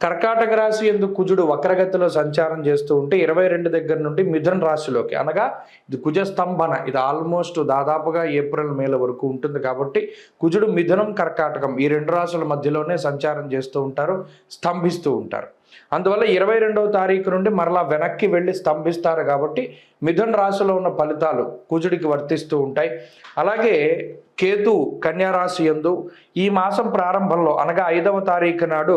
కర్కాటక రాశి ఎందు కుజుడు వక్రగతిలో సంచారం చేస్తూ ఉంటే ఇరవై రెండు దగ్గర నుండి మిథున రాశిలోకి అనగా ఇది కుజ స్తంభన ఇది ఆల్మోస్ట్ దాదాపుగా ఏప్రిల్ మేల వరకు ఉంటుంది కాబట్టి కుజుడు మిథునం కర్కాటకం ఈ రెండు రాశుల మధ్యలోనే సంచారం చేస్తూ ఉంటారు స్తంభిస్తూ ఉంటారు. అందువల్ల ఇరవై రెండవ తారీఖు నుండి మరలా వెనక్కి వెళ్ళి స్తంభిస్తారు కాబట్టి మిథున రాశిలో ఉన్న ఫలితాలు కుజుడికి వర్తిస్తూ ఉంటాయి. అలాగే కేతు కన్యారాశి ఎందు యందు ఈ మాసం ప్రారంభంలో అనగా ఐదవ తారీఖు నాడు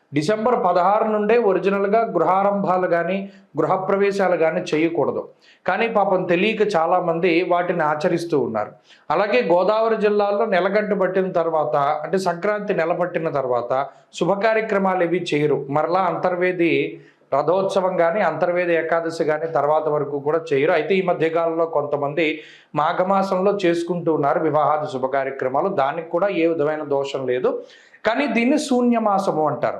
డిసెంబర్ పదహారు నుండే ఒరిజినల్గా గృహారంభాలు కానీ గృహప్రవేశాలు కానీ చేయకూడదు. కానీ పాపం తెలియక చాలామంది వాటిని ఆచరిస్తూ ఉన్నారు. అలాగే గోదావరి జిల్లాలో నెలగంట పట్టిన తర్వాత అంటే సంక్రాంతి నెల పట్టిన తర్వాత శుభ కార్యక్రమాలు చేయరు. మరలా అంతర్వేది రథోత్సవం కానీ అంతర్వేద ఏకాదశి కానీ తర్వాత వరకు కూడా చేయరు. అయితే ఈ మధ్యకాలంలో కొంతమంది మాఘమాసంలో చేసుకుంటూ ఉన్నారు వివాహాది శుభ కార్యక్రమాలు దానికి కూడా ఏ విధమైన దోషం లేదు. కానీ దీన్ని శూన్యమాసము అంటారు.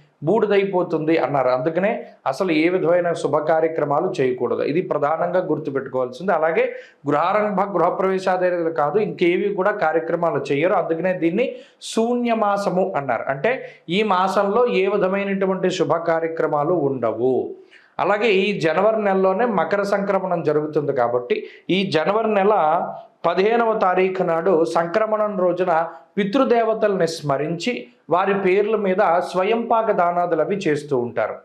బూడిదైపోతుంది అన్నారు. అందుకనే అసలు ఏ విధమైన శుభ కార్యక్రమాలు చేయకూడదు. ఇది ప్రధానంగా గుర్తుపెట్టుకోవాల్సింది. అలాగే గృహారంభ గృహప్రవేశాదేలు కాదు ఇంకేవి కూడా కార్యక్రమాలు చేయరు. అందుకనే దీన్ని శూన్య మాసము అన్నారు. అంటే ఈ మాసంలో ఏ విధమైనటువంటి శుభ కార్యక్రమాలు ఉండవు. అలాగే ఈ జనవరి నెలలోనే మకర సంక్రమణం జరుగుతుంది కాబట్టి ఈ జనవరి నెల పదిహేనవ తారీఖు నాడు సంక్రమణం రోజున పితృదేవతల్ని స్మరించి వారి పేర్ల మీద స్వయంపాక దానాదులు అవి చేస్తూ ఉంటారు.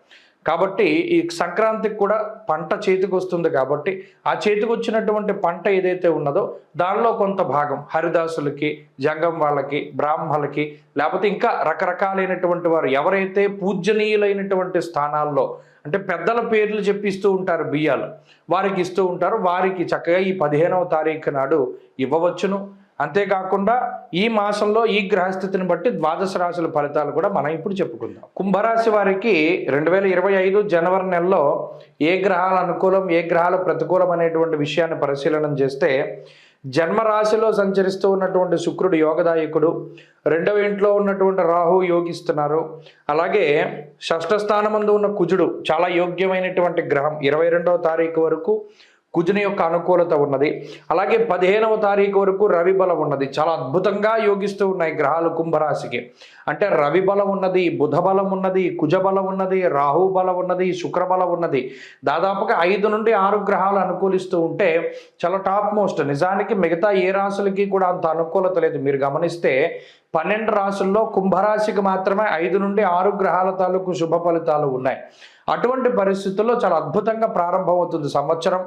కాబట్టి ఈ సంక్రాంతికి కూడా పంట చేతికి వస్తుంది కాబట్టి ఆ చేతికి వచ్చినటువంటి పంట ఏదైతే ఉన్నదో దానిలో కొంత భాగం హరిదాసులకి జంగం వాళ్ళకి బ్రాహ్మలకి లేకపోతే ఇంకా రకరకాలైనటువంటి వారు ఎవరైతే పూజనీయులైనటువంటి స్థానాల్లో అంటే పెద్దల పేర్లు చెప్పిస్తూ ఉంటారు బియ్యాలు వారికి ఇస్తూ ఉంటారు. వారికి చక్కగా ఈ పదిహేనవ తారీఖు నాడు ఇవ్వవచ్చును. అంతేకాకుండా ఈ మాసంలో ఈ గ్రహస్థితిని బట్టి ద్వాదశ రాశుల ఫలితాలు కూడా మనం ఇప్పుడు చెప్పుకుందాం. కుంభరాశి వారికి రెండు వేల ఇరవై ఐదు జనవరి నెలలో ఏ గ్రహాల అనుకూలం ఏ గ్రహాల ప్రతికూలం అనేటువంటి విషయాన్ని పరిశీలన చేస్తే జన్మరాశిలో సంచరిస్తూ ఉన్నటువంటి శుక్రుడు యోగదాయకుడు రెండవ ఇంట్లో ఉన్నటువంటి రాహు యోగిస్తున్నారు. అలాగే షష్ఠ స్థానమందు ఉన్న కుజుడు చాలా యోగ్యమైనటువంటి గ్రహం. ఇరవై రెండవ తారీఖు వరకు కుజుని యొక్క అనుకూలత ఉన్నది. అలాగే పదిహేనవ తారీఖు వరకు రవి బలం ఉన్నది. చాలా అద్భుతంగా యోగిస్తూ ఉన్నాయి గ్రహాలు కుంభరాశికి. అంటే రవి బలం ఉన్నది బుధ బలం ఉన్నది కుజ బలం ఉన్నది రాహు బలం ఉన్నది శుక్ర బలం ఉన్నది. దాదాపుగా ఐదు నుండి ఆరు గ్రహాలు అనుకూలిస్తూ ఉంటే చాలా టాప్ మోస్ట్. నిజానికి మిగతా ఏ రాశులకి కూడా అంత అనుకూలత లేదు. మీరు గమనిస్తే పన్నెండు రాశుల్లో కుంభరాశికి మాత్రమే ఐదు నుండి ఆరు గ్రహాల తాలూకు శుభ ఫలితాలు ఉన్నాయి. అటువంటి పరిస్థితుల్లో చాలా అద్భుతంగా ప్రారంభమవుతుంది సంవత్సరం.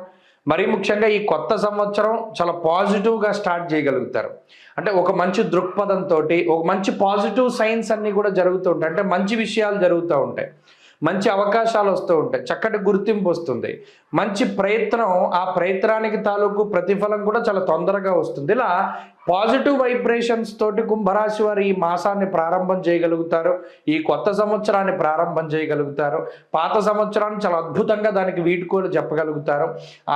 మరీ ముఖ్యంగా ఈ కొత్త సంవత్సరం చాలా పాజిటివ్గా స్టార్ట్ చేయగలుగుతారు. అంటే ఒక మంచి దృక్పథంతో ఒక మంచి పాజిటివ్ సైన్స్ అన్నీ కూడా జరుగుతూ ఉంటాయి. అంటే మంచి విషయాలు జరుగుతూ ఉంటాయి. మంచి అవకాశాలు వస్తూ ఉంటాయి. చక్కటి గుర్తింపు వస్తుంది. మంచి ప్రయత్నం ఆ ప్రయత్నానికి తాలూకు ప్రతిఫలం కూడా చాలా తొందరగా వస్తుంది. ఇలా పాజిటివ్ వైబ్రేషన్స్ తోటి కుంభరాశి వారు ఈ మాసాన్ని ప్రారంభం చేయగలుగుతారు. ఈ కొత్త సంవత్సరాన్ని ప్రారంభం చేయగలుగుతారు. పాత సంవత్సరాన్ని చాలా అద్భుతంగా దానికి వీడ్కోలు చెప్పగలుగుతారు.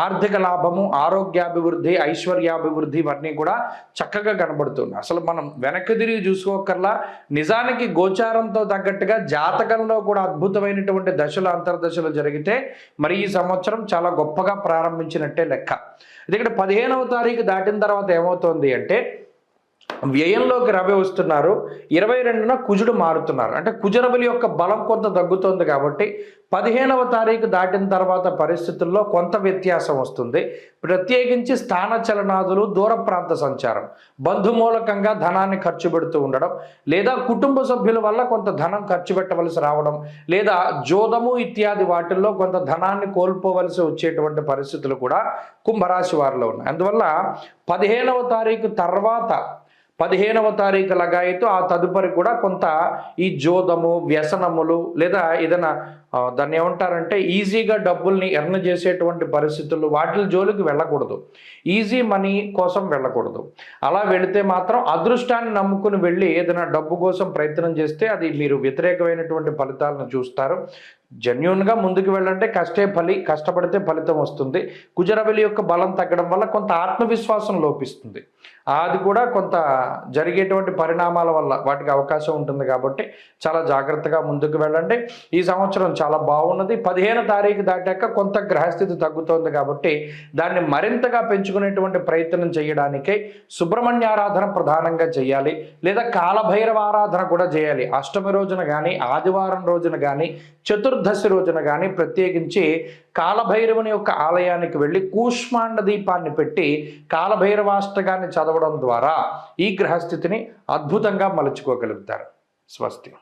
ఆర్థిక లాభము ఆరోగ్యాభివృద్ధి ఐశ్వర్యాభివృద్ధి ఇవన్నీ కూడా చక్కగా కనబడుతుంది అసలు మనం వెనక్కి తిరిగి చూసుకోకర్లా నిజానికి గోచారంతో తగ్గట్టుగా జాతకంలో కూడా అద్భుతమైనటువంటి దశలు అంతర్దశలు జరిగితే మరి ఈ సంవత్సరం చాలా గొప్పగా ప్రారంభించినట్టే లెక్క. ఎందుకంటే పదిహేనవ తారీఖు దాటిన తర్వాత ఏమవుతోంది అంటే related వ్యయంలోకి రవి వస్తున్నారు. ఇరవై రెండున కుజుడు మారుతున్నారు. అంటే కుజరబలి యొక్క బలం కొంత తగ్గుతోంది కాబట్టి పదిహేనవ తారీఖు దాటిన తర్వాత పరిస్థితుల్లో కొంత వ్యత్యాసం వస్తుంది. ప్రత్యేకించి స్థాన చలనాదులు దూర ప్రాంత సంచారం. బంధుమూలకంగా ధనాన్ని ఖర్చు పెడుతూ ఉండడం లేదా కుటుంబ సభ్యుల వల్ల కొంత ధనం ఖర్చు పెట్టవలసి రావడం లేదా జోదము ఇత్యాది వాటిల్లో కొంత ధనాన్ని కోల్పోవలసి వచ్చేటువంటి పరిస్థితులు కూడా కుంభరాశి వారిలో ఉన్నాయి. అందువల్ల పదిహేనవ తారీఖు తర్వాత పదిహేనవ తారీఖు లగాయితూ ఆ తదుపరి కూడా కొంత ఈ జోదము వ్యసనములు లేదా ఏదైనా దాన్ని ఏమంటారంటే ఈజీగా డబ్బుల్ని ఎర్న్ చేసేటువంటి పరిస్థితులు వాటి జోలికి వెళ్ళకూడదు. ఈజీ మనీ కోసం వెళ్ళకూడదు. అలా వెళితే మాత్రం అదృష్టాన్ని నమ్ముకుని వెళ్ళి ఏదైనా డబ్బు కోసం ప్రయత్నం చేస్తే అది మీరు వ్యతిరేకమైనటువంటి ఫలితాలను చూస్తారు. జెన్యున్గా ముందుకు వెళ్ళంటే కష్టే ఫలి కష్టపడితే ఫలితం వస్తుంది. కుజరవెలి యొక్క బలం తగ్గడం వల్ల కొంత ఆత్మవిశ్వాసం లోపిస్తుంది. అది కూడా కొంత జరిగేటువంటి పరిణామాల వల్ల వాటికి అవకాశం ఉంటుంది కాబట్టి చాలా జాగ్రత్తగా ముందుకు వెళ్ళండి. ఈ సంవత్సరం చాలా బాగున్నది. పదిహేను తారీఖు దాటాక కొంత గ్రహస్థితి తగ్గుతోంది కాబట్టి దాన్ని మరింతగా పెంచుకునేటువంటి ప్రయత్నం చేయడానికే సుబ్రహ్మణ్య ఆరాధన ప్రధానంగా చేయాలి. లేదా కాలభైరవ ఆరాధన కూడా చేయాలి. అష్టమి రోజున కానీ ఆదివారం రోజున కానీ చతుర్దశి రోజున కానీ ప్రత్యేకించి కాలభైరవుని యొక్క ఆలయానికి వెళ్ళి కూష్మాండ దీపాన్ని పెట్టి కాలభైరవాష్టకాన్ని చదవడం ద్వారా ఈ గ్రహస్థితిని అద్భుతంగా మలుచుకోగలుగుతారు. స్వస్తి.